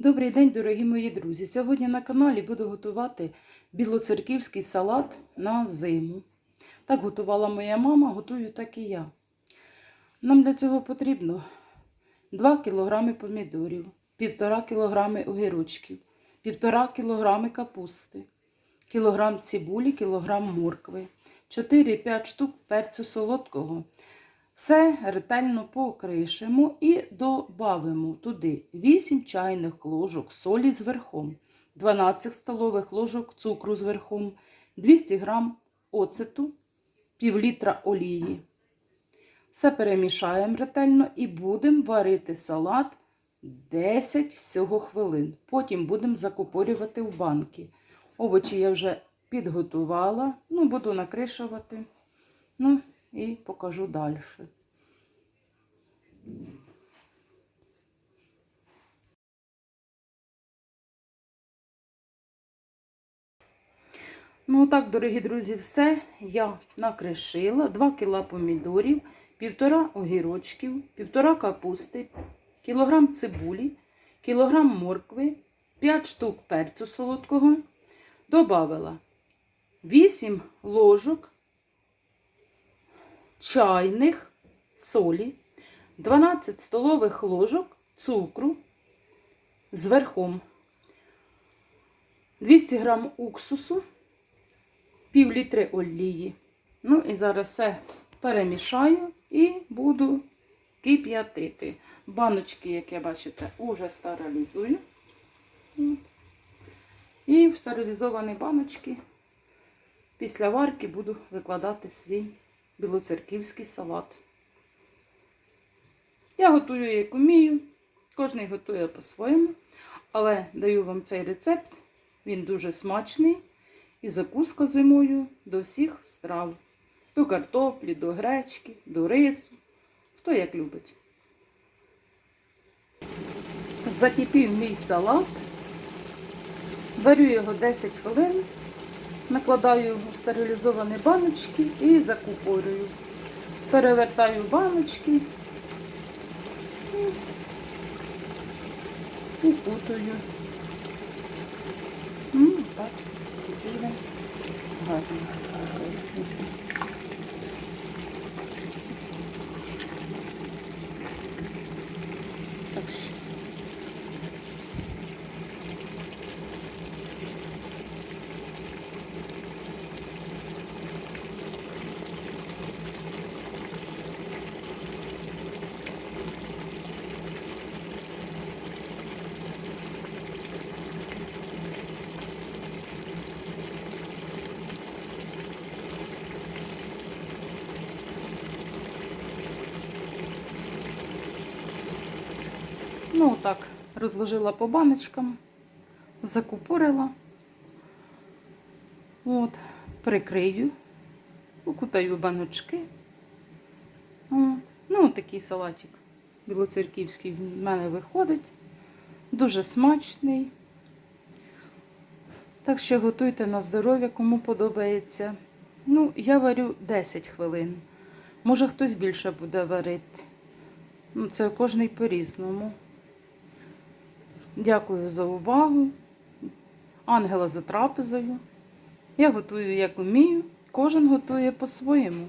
Добрий день, дорогі мої друзі! Сьогодні на каналі буду готувати білоцерківський салат на зиму. Так готувала моя мама, готую так і я. Нам для цього потрібно 2 кг помідорів, 1,5 кг огірочків, 1,5 кг капусти, кілограм цибулі, кілограм моркви, 4-5 штук перцю солодкого. Все ретельно покришимо і додамо туди 8 чайних ложок солі з верхом, 12 столових ложок цукру з верхом, 200 г оцету, пів літра олії. Все перемішаємо ретельно і будемо варити салат 10 всього хвилин. Потім будемо закупорювати в банки. Овочі я вже підготувала, ну, буду накришувати. Ну, і покажу далі. Ну, так, дорогі друзі, все я накришила. 2 кг помідорів, 1,5 огірочків, 1,5 капусти, кілограм цибулі, кілограм моркви, 5 штук перцю солодкого. Добавила 8 ложок чайних солі, 12 столових ложок цукру з верхом, 200 грам уксусу, пів літри олії. Ну і зараз все перемішаю і буду кип'ятити. Баночки, як я бачите, уже стерилізую. І в стерилізовані баночки після варки буду викладати свій білоцерківський салат. Я готую, як умію, кожен готує по-своєму, але даю вам цей рецепт, він дуже смачний. І закуска зимою до всіх страв. До картоплі, до гречки, до рису. Хто як любить. Закипів мій салат. Варю його 10 хвилин, накладаю у стерилізовані баночки і закупорюю. Перевертаю баночки і укутую. Так, হয় Ну, так, розложила по баночкам, закупорила. От, прикрию, укутаю баночки. Ну, такий салатик білоцерківський в мене виходить. Дуже смачний. Так що готуйте на здоров'я, кому подобається. Ну, я варю 10 хвилин. Може, хтось більше буде варити. Ну, Це кожний по-різному. Дякую за увагу. Ангела за трапезою. Я готую, як умію. Кожен готує по-своєму.